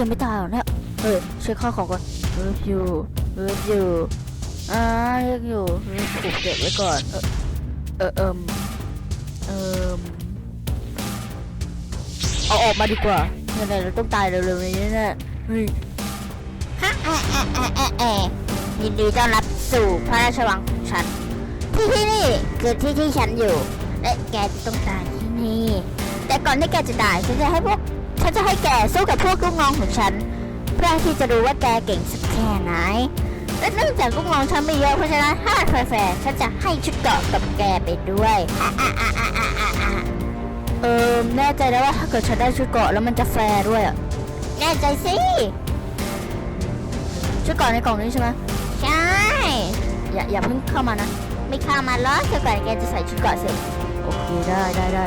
ยังไม่ตายหรอเนี่ยเฮ้ยเช็คข้าวของก่อนเฮ้ยอยู่เฮ้ยอยู่อ่ายังอยู่เฮ้ยถูกเก็บไว้ก่อนเออเออเอิมเอิมเอาออกมาดีกว่ายังไงเราต้องตายเร็วๆนี้แน่เฮ้ยฮะเอะเอะเอะเอะเอะยินดีต้อนรับสู่พระราชวังของฉัน ที่ที่นี่คือที่ที่ฉันอยู่ และแกจะต้องตายที่นี่ แต่ก่อนที่แกจะตายฉันจะให้พวก ฉันจะให้แกสู้กับพวกลูกน้องของฉัน เพื่อที่จะรู้ว่าแกเก่งสักแค่ไหน และเนื่องจากลูกน้องฉันไม่เยอะเพราะฉะนั้นถ้าแฟร์ๆฉันจะให้ชุดเกราะกับแกไปด้วย เออแน่ใจแล้วว่าถ้าเกิดฉันได้ชุดเกราะแล้วมันจะแฟร์ด้วยอะ แน่ใจสิ ชุดเกราะในกล่องนี้ใช่ไหมใช่ อย่าอย่าเพิ่งเข้ามานะ ไม่เข้ามาล้อเธอก่อนแกจะใส่ชุดเกราะเสร็จ โอเคได้ได้ได้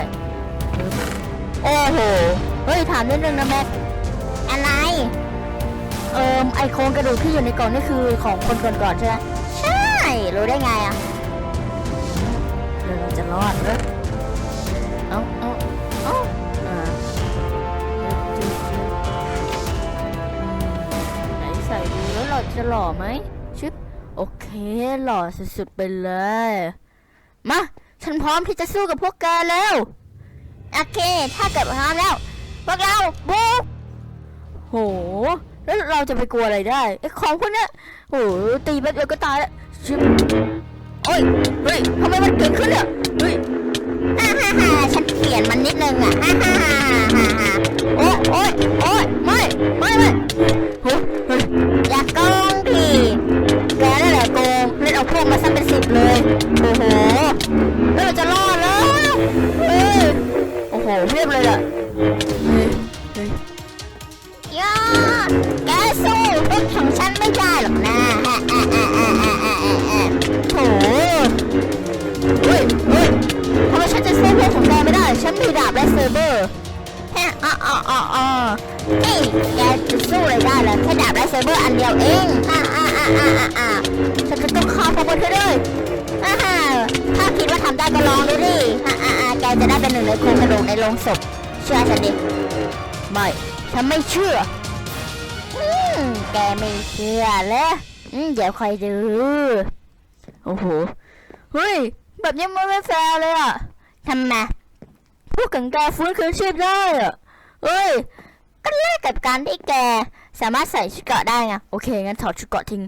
โอ้โห เฮ้ยถามนิดนึงนะแม็กอะไร เอิมไอโครงกระดูกที่อยู่ในกล่องนี่คือของคนก่อนๆใช่ไหมใช่ รู้ได้ไงอะเราจะรอดเนอเอาเอาเอาอ่าไหนใส่ดูแล้วเราจะหล่อไหมชึบโอเคหล่อสุดๆไปเลย มา ฉันพร้อมที่จะสู้กับพวกแกแล้ว โอเค ถ้าเกิดพร้อมแล้ว พวกเราบุกโห แล้วเราจะไปกลัวอะไรได้ไอ้ของพวกเนี้ยโหตีแป๊บเดียวก็ตายแล้วชิบโอ้ยเฮ้ยทำไมมันเก่ง ค่ดาบและเซเบอร์อันเดียวเองฮ่าฮ่าฮ่าฮ่าฮ่าฉันจะต้องฆ่าพวกมันให้ได้ฮ่าฮ่าถ้าคิดว่าทำได้ก็ลองดูดิฮ่าฮ่าฮ่าแกจะได้เป็นหนึ่งในโครงกระดูกในโรงศพ เชื่อฉันดิ ไม่ ฉันไม่เชื่อ อืม แกไม่เชื่อเลยอืม เดี๋ยวคอยดู โอ้โห เฮ้ย แบบนี้มันไม่แฟร์เลยอะทำไมพวกกังแกฟื้นคืนชีพได้อะเอ้ยก็แลกกับการที่แก สามารถใส่ชุดเกราะได้ไงโอเคงั้นถอดชุดเกราะทิ้ง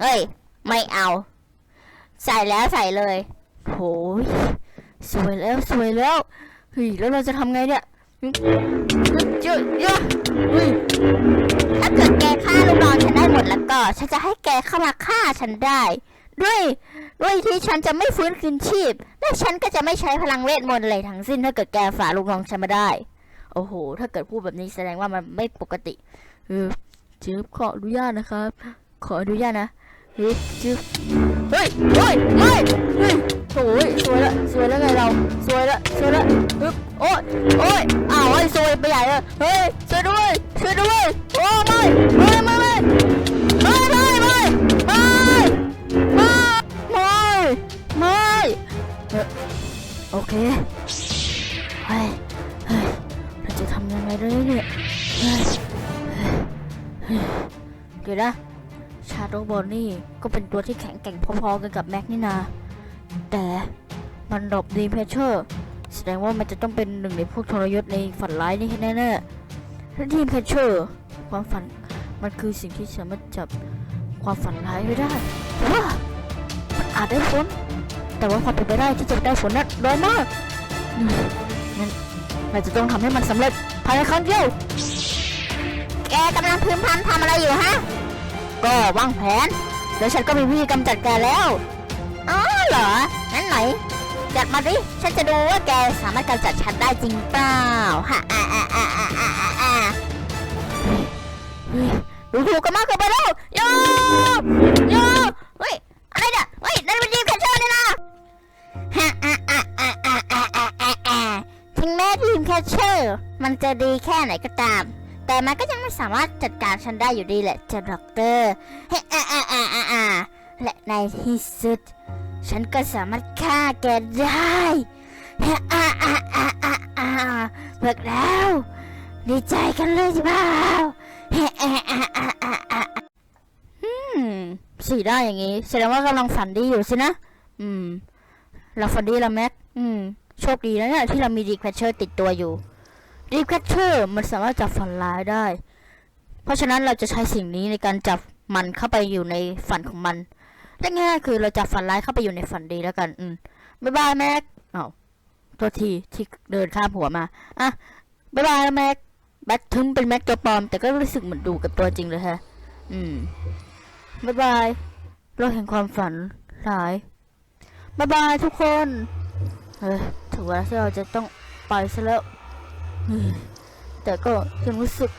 เฮ้ย ไม่เอา ใส่แล้วใส่เลยโหยสวยแล้วสวยแล้วเฮ้ยแล้วเราจะทำไงเนี่ยเยอะเยอะเฮ้ยถ้าเกิดแกฆ่าลูกน้องฉันได้หมดแล้วก็ ฉันจะให้แกเข้ามาฆ่าฉันได้ ด้วยด้วยที่ฉันจะไม่ฟื้นคืนชีพ และฉันก็จะไม่ใช้พลังเวทมนต์อะไรทั้งสิ้นถ้าเกิดแกฝ่าลูกน้องฉันมาได้ โอ้โห ถ้าเกิดพูดแบบนี้แสดงว่ามันไม่ปกติเออ จืบขออนุญาตนะครับ ขออนุญาตนะเฮ้ยจืบเฮ้ยเฮ้ยไม่เฮ้ยโอ้ยสวยละสวยล้วไงเราสวยละสวยละฮึบโอ้ยโอ้ยอ้าวไอ้สวยไปใหญ่เลยเฮ้ยช่วยด้วยช่วยด้วยโอ้ไม่ไม่ไม่ไม่ไม่ไม่ไม่ไม่ไม่ไม่ไม่โอเคเฮ้ยเฮ้ยเราจะทำยังไงได้เนี่ย เฮ้ยเดี๋ยวนะ ชาโดว์บอลนี่ก็เป็นตัวที่แข็งแกร่งพอๆกันกับแม็กนี่นา แต่มันดรอปดีเพชเชอร์ แสดงว่ามันจะต้องเป็นหนึ่งในพวกทรยศในฝันร้ายนี่แน่ๆและทีมเพชเชอร์ ความฝันมันคือสิ่งที่สามารถจับความฝันร้ายไว้ได้ว่ามันอาจได้ผลแต่ว่าความเป็นไปได้ที่จะได้ผลนั้นน้อยมากงั้นเราจะต้องทำให้มันสำเร็จภายในครั้งเดียว แกกำลังพึมพันทำอะไรอยู่ฮะ ก็วางแผน แล้วฉันก็มีวิธีกำจัดแกแล้ว อ๋อเหรอ งั้นไหน จัดมาดิ ฉันจะดูว่าแกสามารถกำจัดฉันได้จริงเปล่าฮะอ่าอ่าอ่าอ่าอ่าอ่าอ่าดูถูกกันมากเกินไปแล้วโยโยเฮ้ย อะไรเนี่ยเฮ้ย นั่นมันดีมแคชเชอร์นี่นะฮะอ่าอ่าอ่าอ่าอ่าอ่าอ่าถึงแม้ดีมแคชเชอร์ มันจะดีแค่ไหนก็ตาม แต่มันก็ยังไม่สามารถจัดการฉันได้อยู่ดีแหละเจ้าด็อกเตอร์เฮ้อาอาอาอาอาและในที่สุด ฉันก็สามารถฆ่าแกได้เฮ้อาอาอาอาอ่าพวกเราดีใจกันเลยใช่เปล่าอืมสีได้อย่างงี้แสดงว่ากำลังฝันดีอยู่สินะ อืม เราฝันดีแล้วแม็กอืม โชคดีนะเนี่ยที่เรามีดีแคชเชอร์ติดตัวอยู่ ดีแคชเชอร์มันสามารถจับฝันร้ายได้ เพราะฉะนั้นเราจะใช้สิ่งนี้ในการจับมันเข้าไปอยู่ในฝันของมันและง่ายๆคือเราจับฝันร้ายเข้าไปอยู่ในฝันดีแล้วกัน อืมบ๊ายบายแม็กอ้าวโทษทีที่เดินข้ามหัวมา อะบ๊ายบายแม็กแบทถึงเป็นแม็กตัวปลอม แต่ก็รู้สึกเหมือนดูกับตัวจริงเลยฮะ อืมบ๊ายบายโลกแห่งความฝันร้ายบ๊ายบายทุกคน เฮ้ยถึงเวลาที่เราจะต้องไปซะแล้ว แต่ก็ยังรู้สึก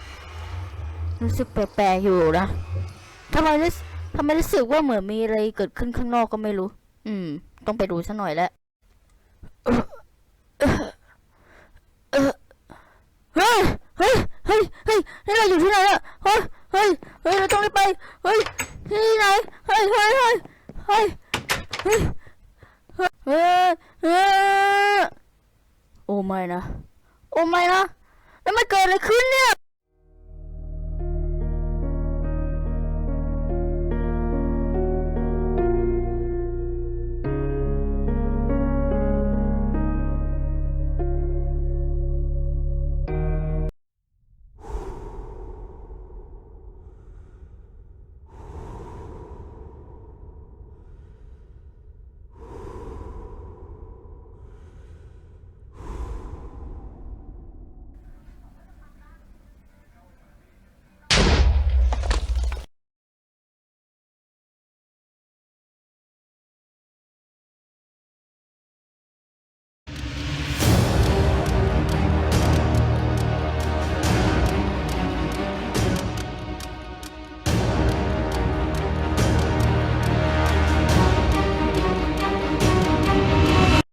รู้สึกแปลกๆอยู่นะทำไมรู้ทำไมรู้สึกว่าเหมือนมีอะไรเกิดขึ้นข้างนอกก็ไม่รู้ อืม ต้องไปดูซะหน่อยแล้วเออเออเฮ้ย เฮ้ย เฮ้ย เฮ้ย นี่เราอยู่ที่ไหนอะเฮ้ย เฮ้ย เฮ้ย เราต้องรีบไป เฮ้ย ที่ไหน เฮ้ย เฮ้ย เฮ้ย เฮ้ย เฮ้ย เฮ้ยเฮ้ยเฮ้ยโอ้ไม่นะ โอ้ไม่นะแล้วมันเกิดอะไรขึ้นเนี่ย